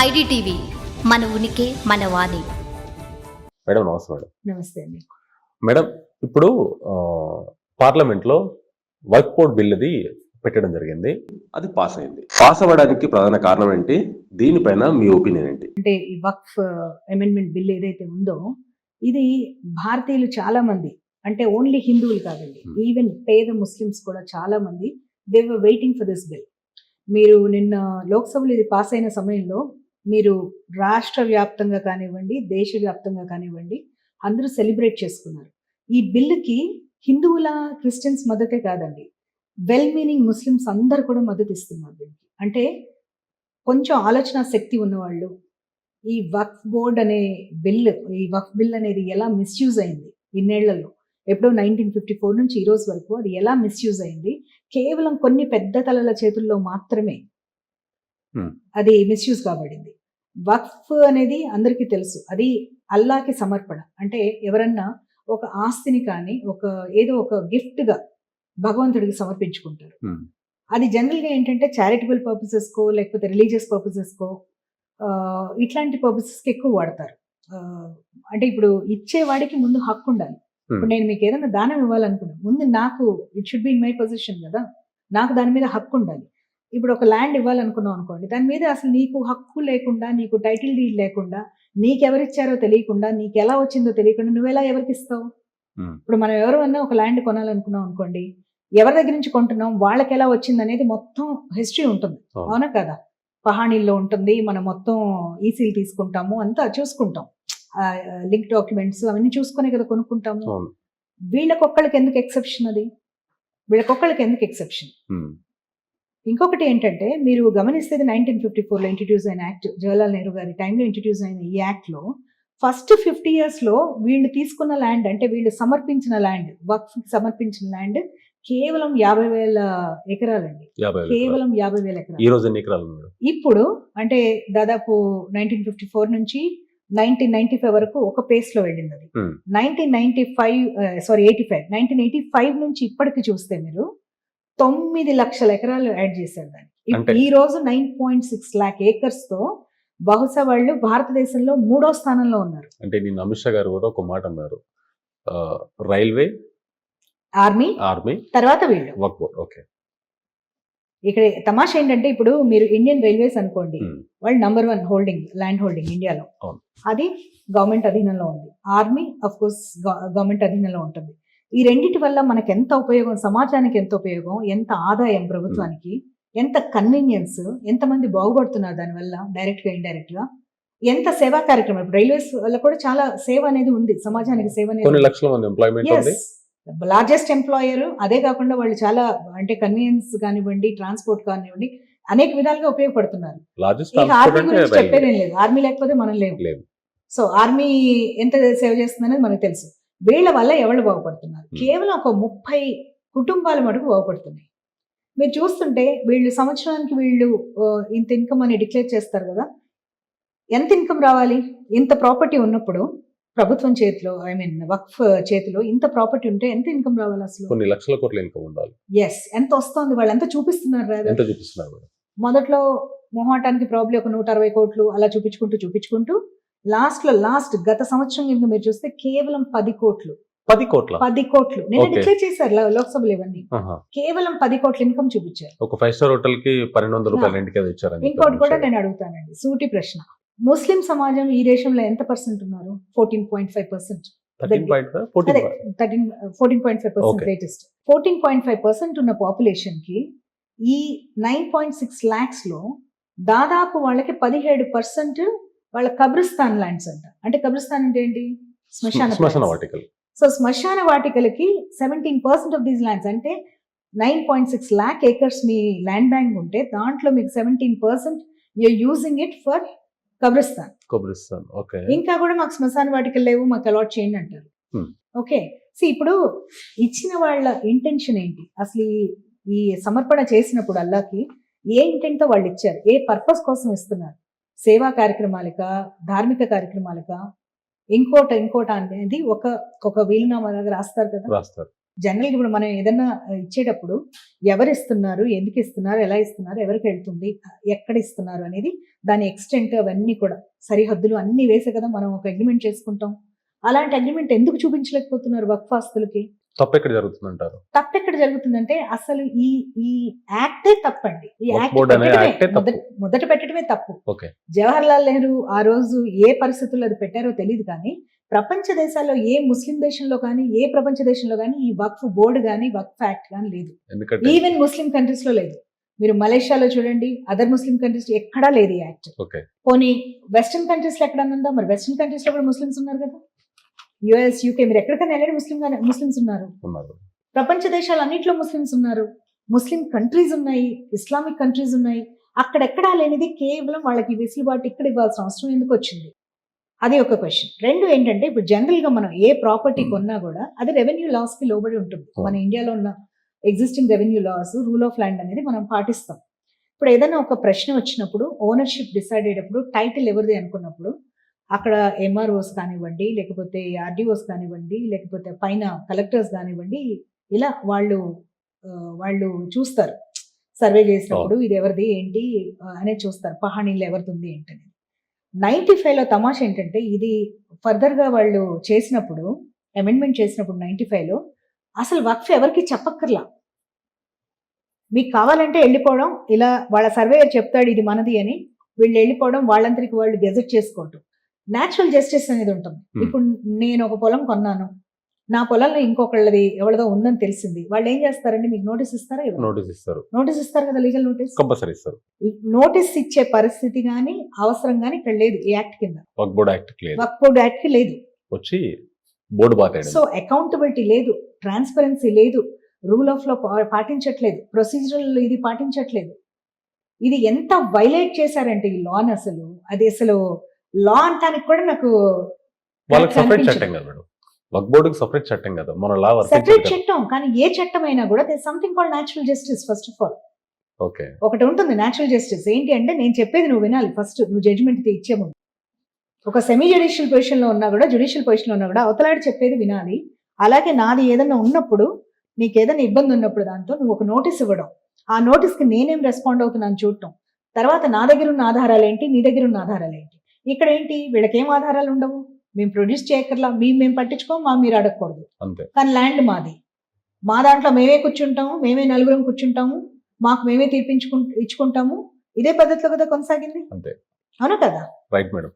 IDTV మన ఉనికి మన వాణి. మేడం నమస్తే మేడం. నమస్తే అండి. మేడం ఇప్పుడు పార్లమెంట్లో వర్క్ బోర్డ్ బిల్లుది పెట్టడం జరిగింది. అది పాస్ అయింది. పాస్ అవ్వడానికి ప్రధాన కారణం ఏంటి? దీనిపైన మీ ఒపీనియన్ ఏంటి? అంటే ఈ వక్ఫ్ అమెండ్మెంట్ బిల్ ఏదైతే ఉందో ఇది భారతీయులు చాలా మంది అంటే ఓన్లీ హిందువులు కాదండి Hmm. ఈవెన్ పేద ముస్లిమ్స్ కూడా చాలా మంది they were waiting for this bill మీరు నిన్న లోక్సభలో ఇది పాస్ అయిన సమయంలో మీరు రాష్ట్ర వ్యాప్తంగా కానివ్వండి దేశవ్యాప్తంగా కానివ్వండి అందరూ సెలబ్రేట్ చేసుకున్నారు. ఈ బిల్లుకి హిందువుల క్రిస్టియన్స్ మద్దతే కాదండి. వెల్ మీనింగ్ ముస్లిమ్స్ అందరు కూడా మద్దతు ఇస్తున్నారు దీనికి. అంటే కొంచెం ఆలోచన శక్తి ఉన్నవాళ్ళు ఈ వక్ఫ్ బోర్డ్ అనే బిల్ ఈ వక్ఫ్ బిల్ అనేది ఎలా మిస్యూజ్ అయింది ఇన్నేళ్ళలో? ఎప్పుడో నైన్టీన్ ఫిఫ్టీ ఫోర్ నుంచి ఈ రోజు వరకు అది ఎలా మిస్యూజ్ అయింది? కేవలం కొన్ని పెద్ద తలల చేతుల్లో మాత్రమే అది మిస్యూజ్ కాబడింది. వక్ఫ్ అనేది అందరికీ తెలుసు. అది అల్లాకి సమర్పణ. అంటే ఎవరన్నా ఒక ఆస్తిని కానీ ఒక ఏదో ఒక gift గా భగవంతుడికి సమర్పించుకుంటారు. Hmm. అది జనరల్గా ఏంటంటే చారిటబుల్ పర్పసెస్కో లేకపోతే రిలీజియస్ పర్పసెస్కో ఇట్లాంటి పర్పసెస్కి ఎక్కువ వాడతారు. అంటే ఇప్పుడు ఇచ్చేవాడికి ముందు హక్కు ఉండాలి. ఇప్పుడు నేను మీకు ఏదైనా దానం ఇవ్వాలనుకున్నాను ముందు నాకు it should be in my position కదా నాకు దాని మీద హక్కు ఉండాలి. ఇప్పుడు ఒక ల్యాండ్ ఇవ్వాలనుకున్నాం అనుకోండి దాని మీద అసలు నీకు హక్కు లేకుండా నీకు టైటిల్ డీడ్ లేకుండా నీకెవరిచ్చారో తెలియకుండా నీకు ఎలా వచ్చిందో తెలియకుండా నువ్వు ఎలా ఎవరికి ఇస్తావు. ఇప్పుడు మనం ఎవరు అన్నా ఒక ల్యాండ్ కొనాలనుకున్నాం అనుకోండి ఎవరి దగ్గర నుంచి కొంటున్నాం వాళ్ళకి ఎలా వచ్చింది అనేది మొత్తం హిస్టరీ ఉంటుంది. అవును. కదా? పహాణీల్లో ఉంటుంది మనం మొత్తం ఈసీలు తీసుకుంటాము అంతా చూసుకుంటాం. లింక్ డాక్యుమెంట్స్ అవన్నీ చూసుకునే కదా కొనుక్కుంటాము. వీళ్ళకొక్కళ్ళకి ఎందుకు ఎక్సెప్షన్ అది? వీళ్ళకొక్కళ్ళకి ఎందుకు ఎక్సెప్షన్ ఇంకొకటి ఏంటంటే మీరు గమనిస్తే నైన్టీన్ ఫిఫ్టీ ఫోర్లో ఇంట్రడ్యూస్ అయిన యాక్ట్ జవహర్లాల్ నెహ్రూ గారి టైంలో ఇంట్రడ్యూస్ అయిన ఈ యాక్ట్లో ఫస్ట్ ఫిఫ్టీ ఇయర్స్లో వీళ్ళు తీసుకున్న ల్యాండ్ అంటే వీళ్ళు సమర్పించిన ల్యాండ్ వక్ఫ్ సమర్పించిన ల్యాండ్ కేవలం యాభై వేల ఎకరాలండి. యాభై వేల ఎకరాలు. కేవలం యాభై వేల ఈ ఎకరాలు రోజు ఎన్ని ఎకరాలు ఇప్పుడు అంటే దాదాపు నైన్టీన్ ఫిఫ్టీ ఫోర్ నుంచి నైన్టీన్ నైన్టీ ఫైవ్ వరకు ఒక పేస్లో వెళ్ళింది అది. Nineteen ninety five sorry eighty five nineteen eighty five నుంచి ఇప్పటికి చూస్తే మీరు తొమ్మిది లక్షల ఎకరాలు యాడ్ చేశారు అంటే- ఈ రోజు నైన్ పాయింట్ సిక్స్ లాక్ ఏకర్స్తో బహుశా వాళ్ళు భారతదేశంలో మూడో స్థానంలో ఉన్నారు. అంటే నేను అమిత్ షా గారు కూడా ఒక మాట అన్నారు. రైల్వే ఆర్మీ ఆర్మీ తర్వాత వీళ్ళు. ఓకే. ఇక్కడ తమాషా ఏంటంటే ఇప్పుడు మీరు ఇండియన్ రైల్వేస్ అనుకోండి. వాళ్ళు number one holding land holding ఇండియాలో. అది గవర్నమెంట్ అధీనంలో ఉంది. ఆర్మీ అఫ్ కోర్స్ గవర్నమెంట్ అధీనంలో ఉంటుంది. ఈ రెండిటి వల్ల మనకి ఎంత ఉపయోగం సమాజానికి ఎంత ఉపయోగం ఎంత ఆదాయం ప్రభుత్వానికి ఎంత కన్వీనియన్స్ ఎంతమంది బాగుపడుతున్నారు దానివల్ల డైరెక్ట్గా ఇండైరెక్ట్గా? ఎంత సేవా కార్యక్రమం రైల్వేస్ వల్ల కూడా చాలా సేవ అనేది ఉంది. సమాజానికి సేవ అనేది లక్షల మంది ఎంప్లాయ్మెంట్ ఉంది. లార్జెస్ట్ ఎంప్లాయర్ అదే కాకుండా వాళ్ళు చాలా అంటే కన్వీనియన్స్ కానివ్వండి ట్రాన్స్పోర్ట్ కానివ్వండి అనేక విధాలుగా ఉపయోగపడుతున్నారు. ఆర్మీ గురించి చెప్పేదేం లేదు. ఆర్మీ లేకపోతే మనం లేవు లేదు. సో ఆర్మీ ఎంత సేవ చేస్తుందనేది మనకు తెలుసు. వీళ్ళ వల్ల ఎవరు బాగుపడుతున్నారు. కేవలం ఒక ముప్పై కుటుంబాల మటుకు బాగుపడుతున్నాయి. మీరు చూస్తుంటే వీళ్ళు సంవత్సరానికి వీళ్ళు ఇంత ఇన్కమ్ అని డిక్లేర్ చేస్తారు కదా? ఎంత ఇన్కమ్ రావాలి? ఇంత ప్రాపర్టీ ఉన్నప్పుడు ప్రభుత్వం చేతిలో ఐ మీన్ వక్ఫ్ చేతిలో ఇంత ప్రాపర్టీ ఉంటే ఎంత ఇన్కమ్ రావాలి అసలు? కొన్ని లక్షల కోట్ల ఇన్కమ్ ఉండాలి. ఎస్ ఎంత వస్తుంది? వాళ్ళు ఎంత చూపిస్తున్నారు? ఎంత చూపిస్తున్నారు మొదట్లో మొహాటానికి ప్రాబ్లం ఒక నూట అరవై కోట్లు అలా చూపించుకుంటూ చూపించుకుంటూ లాస్ట్లో లాస్ట్ గత సంవత్సరం కనుక మీరు చూస్తే కేవలం పది కోట్లు. పది కోట్ల? పది కోట్లు. నేను. డిక్లేర్ చేశారు లోక్సభలో ఇవన్నీ. కేవలం పది కోట్ల ఇన్కమ్ చూపించారు. ఒక ఫైవ్ స్టార్ హోటల్కి పన్నెండు వందల రూపాయలు ఇచ్చారని ఇంకోటి కూడా నేను అడుగుతానండి. సూటి ప్రశ్న. ముస్లిం సమాజం ఈ దేశంలో ఎంత పర్సెంట్ ఉన్నారు? Fourteen point five percent fourteen point five percent. Latest fourteen point five percent ఉన్న పాపులేషన్కి ఈ నైన్ పాయింట్ సిక్స్ ల్యాక్స్లో దాదాపు వాళ్ళకి పదిహేడు పర్సెంట్ వాళ్ళ కబ్రిస్తాన్ ల్యాండ్స్ అంట. అంటే కబ్రిస్తాన్ అంటే ఏంటి? శ్మశాన. వాటికలు. సో శ్మశాన వాటికలకి seventeen percent of these lands అంటే nine point six lakh acres మీ ల్యాండ్ బ్యాంక్ ఉంటే దాంట్లో మీకు seventeen percent you're using it for కబ్రిస్తాన్. కొబ్బరిస్తాన్ ఓకే. ఇంకా కూడా మాకు శ్మశాన వాటికలు లేవు మాకు అలాట్ చేయండి అంటారు. Hmm. ఓకే. సో ఇప్పుడు ఇచ్చిన వాళ్ళ ఇంటెన్షన్ ఏంటి? అసలు ఈ- సమర్పణ చేసినప్పుడు అల్లాకి ఏ intent తో వాళ్ళు ఇచ్చారు? ఏ పర్పస్ కోసం ఇస్తున్నారు? సేవా కార్యక్రమాలక ధార్మిక కార్యక్రమాలక ఇంకోట ఇంకోట అనేది ఒక ఒక వీలునామా రాస్తారు కదా? రాస్తారు. జనరల్గా ఇప్పుడు మనం ఏదైనా ఇచ్చేటప్పుడు ఎవరు ఇస్తున్నారు ఎందుకు ఇస్తున్నారు ఎలా ఇస్తున్నారు ఎవరికి వెళ్తుంది ఎక్కడ ఇస్తున్నారు అనేది దాని ఎక్స్టెంట్ అవన్నీ కూడా సరిహద్దులు అన్ని వేసే కదా మనం ఒక అగ్రిమెంట్ చేసుకుంటాం. అలాంటి అగ్రిమెంట్ ఎందుకు చూపించలేకపోతున్నారు వక్ఫ్ ఆస్తులకి తప్పు ఎక్కడ జరుగుతుందంటారు? తప్పు ఎక్కడ జరుగుతుందంటే అసలు ఈ ఈ యాక్టే తప్పండి. ఈ యాక్ట్. మొదట- పెట్టడమే తప్పు. జవహర్ లాల్ నెహ్రూ ఆ రోజు ఏ పరిస్థితుల్లో అది పెట్టారో తెలియదు కానీ ప్రపంచ దేశాల్లో ఏ ముస్లిం దేశంలో కానీ ఏ ప్రపంచ దేశంలో కానీ ఈ వక్ఫ్ బోర్డు కానీ వక్ఫ్ యాక్ట్ కానీ లేదు. ఈవెన్ ముస్లిం కంట్రీస్లో లేదు. మీరు మలేషియాలో చూడండి అదర్ ముస్లిం కంట్రీస్ ఎక్కడా లేదు ఈ యాక్ట్. ఓకే. పోనీ వెస్టర్న్ కంట్రీస్లో ఎక్కడన్నా ఉందా? మరి వెస్టర్న్ కంట్రీస్లో కూడా ముస్లిమ్స్ ఉన్నారు కదా. యుఎస్ యూకే మీరు ఎక్కడికైనా వెళ్ళండి. ముస్లిం ముస్లిమ్స్ ఉన్నారు. ఉన్నారు. ప్రపంచ దేశాలు అన్నింటిలో ముస్లిమ్స్ ఉన్నారు. ముస్లిం కంట్రీస్ ఉన్నాయి ఇస్లామిక్ కంట్రీస్ ఉన్నాయి. అక్కడెక్కడా లేనిది కేవలం వాళ్ళకి వెసులుబాటు ఇక్కడ ఇవ్వాల్సిన అవసరం ఎందుకు వచ్చింది? అది ఒక క్వశ్చన్ రెండు ఏంటంటే ఇప్పుడు జనరల్గా మనం ఏ ప్రాపర్టీ కొన్నా కూడా అది రెవెన్యూ లాస్కి లోబడి ఉంటుంది. మన ఇండియాలో ఉన్న existing revenue laws rule of land అనేది మనం పాటిస్తాం. ఇప్పుడు ఏదైనా ఒక ప్రశ్న వచ్చినప్పుడు ఓనర్షిప్ డిసైడ్ అయ్యేటప్పుడు టైటిల్ ఎవరిది అనుకున్నప్పుడు అక్కడ ఎంఆర్ఓస్ కానివ్వండి లేకపోతే ఆర్డీఓస్ కానివ్వండి లేకపోతే పైన కలెక్టర్స్ కానివ్వండి ఇలా వాళ్ళు వాళ్ళు చూస్తారు. సర్వే చేసినప్పుడు ఇది ఎవరిది ఏంటి అనేది చూస్తారు. పహాణీలు ఎవరిది ఉంది ఏంటని నైన్టీ లో తమాష ఏంటంటే ఇది ఫర్దర్గా వాళ్ళు చేసినప్పుడు అమెండ్మెంట్ చేసినప్పుడు నైన్టీ లో అసలు వక్ఫ్ ఎవరికి చెప్పక్కర్లా. మీకు కావాలంటే వెళ్ళిపోవడం ఇలా వాళ్ళ సర్వేయర్ చెప్తాడు ఇది మనది అని వీళ్ళు వెళ్ళిపోవడం వాళ్ళందరికి వాళ్ళు గెజెట్ చేసుకోవటం. న్యాచురల్ జస్టిస్ అనేది ఉంటుంది. Hmm. ఇప్పుడు నేను ఒక పొలం కొన్నాను. నా పొలంలో ఇంకొకళ్ళది ఎవరిదో ఉందని తెలిసింది. వాళ్ళు ఏం చేస్తారండి? మీకు నోటీస్ ఇస్తారా? నోటీస్ ఇస్తారు. నోటీస్ ఇస్తారు కదా లీగల్ నోటీస్ కంపల్సరీ ఇస్తారు. నోటీస్ ఇచ్చే పరిస్థితి కానీ అవసరం కానీ ఇక్కడ లేదు ఈ యాక్ట్ కింద. వర్క్ బోర్డ్ యాక్ట్ లేదు. వర్క్ బోర్డ్ యాక్ట్కి లేదు. వచ్చి బోర్డు సో అకౌంటబిలిటీ లేదు. ట్రాన్స్పరెన్సీ లేదు. రూల్ ఆఫ్లో పాటించట్లేదు. ప్రొసీజరల్ ఇది పాటించట్లేదు. ఇది ఎంత వైలేట్ చేశారంటే ఈ లాన్ అసలు. అది అసలు లా అంటానికి కూడా నాకు వాళ్ళకి సపరేట్. చట్టం కదా మేడం. వర్క్ బోర్డుకి సపరేట్ చట్టం కదా. మన లా సెపరేట్ చట్టం కానీ ఏ చట్టం అయినా కూడా something call natural justice first of all okay. ఒకటి ఉంటుంది న్యాచురల్ జస్టిస్ ఏంటి అంటే నేను చెప్పేది నువ్వు వినాలి ఫస్ట్ నువ్వు జడ్జిమెంట్ ఇచ్చే ముందు. ఒక సెమీ జుడిషియల్ పొజిషన్లో ఉన్నా కూడా జుడిషియల్ పొజిషన్లో ఉన్నా కూడా అవతలాడి చెప్పేది వినాలి. అలాగే నాది ఏదైనా ఉన్నప్పుడు నీకు ఏదైనా ఇబ్బంది ఉన్నప్పుడు దాంతో నువ్వు ఒక నోటీస్ ఇవ్వడం. ఆ notice కి నేనేం రెస్పాండ్ అవుతున్నాను చూడటం. తర్వాత నా దగ్గర ఉన్న ఆధారాలు ఏంటి? నీ దగ్గర ఉన్న ఆధారాలు ఏంటి? ఇక్కడ ఏంటి వీళ్ళకి ఏం ఆధారాలు ఉండవు? మేము ప్రొడ్యూస్ చేయక్కర్లా మేము మేము పట్టించుకోం మా మీరు అడగకూడదు. కానీ ల్యాండ్ మాది. మా దాంట్లో మేమే కూర్చుంటాము మేమే నలుగురం కూర్చుంటాము మాకు మేమే తీర్పించుకు ఇచ్చుకుంటాము. ఇదే పద్ధతిలో కదా కొనసాగింది? అంతే. అవునా కదా? Right madam